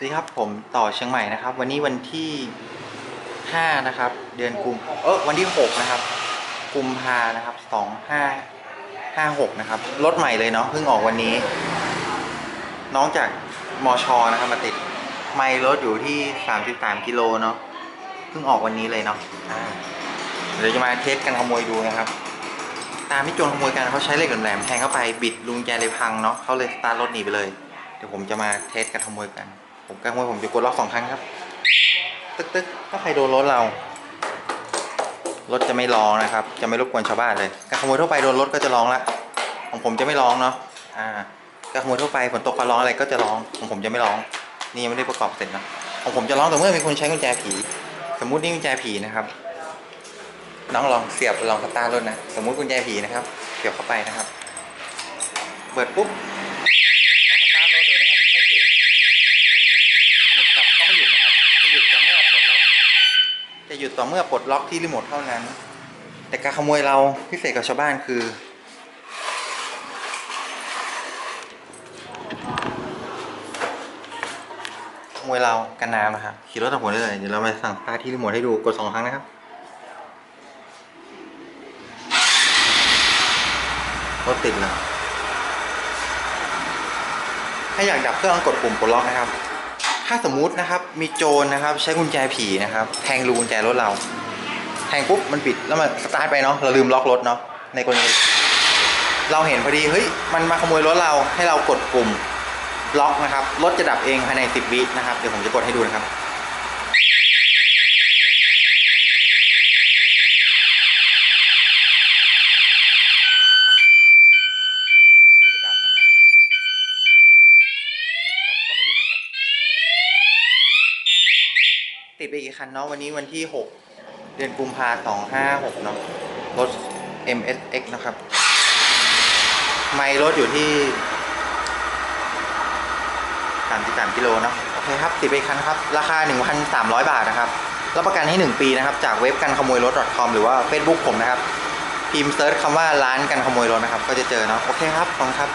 สวัสดีครับผมต่อเชียงใหม่นะครับ วันนี้วันที่5นะครับ เดือนกุมเออวันที่6นะครับ กุมภานะครับ2 5 5 6นะครับรถใหม่เลยเนาะเพิ่งออกวันนี้ น้องจากมอชอนะครับมาติดไมล์รถอยู่ที่33กิโลเนาะเพิ่งออกวันนี้เลยเนาะเดี๋ยวจะมาเทสกันขโมยดูนะครับ ตามที่โจรขโมยกันเขาใช้เหล็กแหลมแทงเข้าไปบิดลุงแจเลยพังเนาะเขาเลยสตาร์ทรถหนีไปเลยเดี๋ยวผมจะมาเทสกันขโมยกัน ผมการขโมยผมจะกดล็อกสองครั้งครับ ตึ๊กตึ๊กถ้าใครโดนรถเรา รถจะไม่ร้องนะครับ จะไม่รบกวนชาวบ้านเลยการขโมยทั่วไปโดนรถก็จะร้องละของผมจะไม่ร้องเนาะอ่าการขโมยทั่วไปฝนตกฟ้าร้องอะไรก็จะร้องของผมจะไม่ร้อง นี่ยังไม่ได้ประกอบเสร็จนะของผมจะร้องแต่เมื่อมีคนใช้กุญแจผี สมมุตินี่กุญแจผีนะครับ น้องลองเสียบลองสตาร์ทรถนะ สมมุติกุญแจผีนะครับ เสียบเข้าไปนะครับ เปิดปุ๊บลองสตาร์ทรถเลยนะครับ ไม่ติด หมุน ก็ไม่หยุดนะครับ จะหยุดต่อเมื่อปลดล็อก จะหยุดต่อเมื่อปลดล็อกที่รีโมทเท่านั้น แต่การขโมยเราพิเศษกับชาวบ้านคือ ขโมยเรากันน้ำนะครับ ขี่รถตามผมได้เลย เดี๋ยวเรามาสั่งตาร์ทที่รีโมทให้ดู กดสองครั้งนะครับ รถติดแล้วถ้าอยากดับเครื่องกดปุ่มปลดล็อกนะครับ ถ้าสมมุตินะครับมีโจรนะครับ ใช้กุญแจผีนะครับ แทงรูกุญแจรถเรา แทงปุ๊บมันปิดแล้วมันสตาร์ทไปเนาะเราลืมล็อกรถเนาะในกรณีเราเห็นพอดีเฮ้ยมันมาขโมยรถเราให้เรากดปุ่มล็อกนะครับรถจะดับเองภายใน 10 วินะครับเดี๋ยวผมจะกดให้ดูนะครับ รถจะดับนะครับดับก็ไม่หยุดนะครับ ติดไปกี่คันเนาะวันนี้วันที่ 6 เดือนกุมภาสองห้าหกเนาะรถ MSX นะครับ ไมล์รถอยู่ที่33กิโลเนาะโอเคครับติดไปคันครับ ราคา 1,300 บาทนะครับรับประกันให้ 1 ปีนะครับ จากเว็บกันขโมยรถ .com หรือว่า Facebook ผมนะครับ พิมพ์เซิร์ชคำว่าร้านกันขโมยรถนะครับ ก็จะเจอเนาะโอเคครับขอบคุณครับ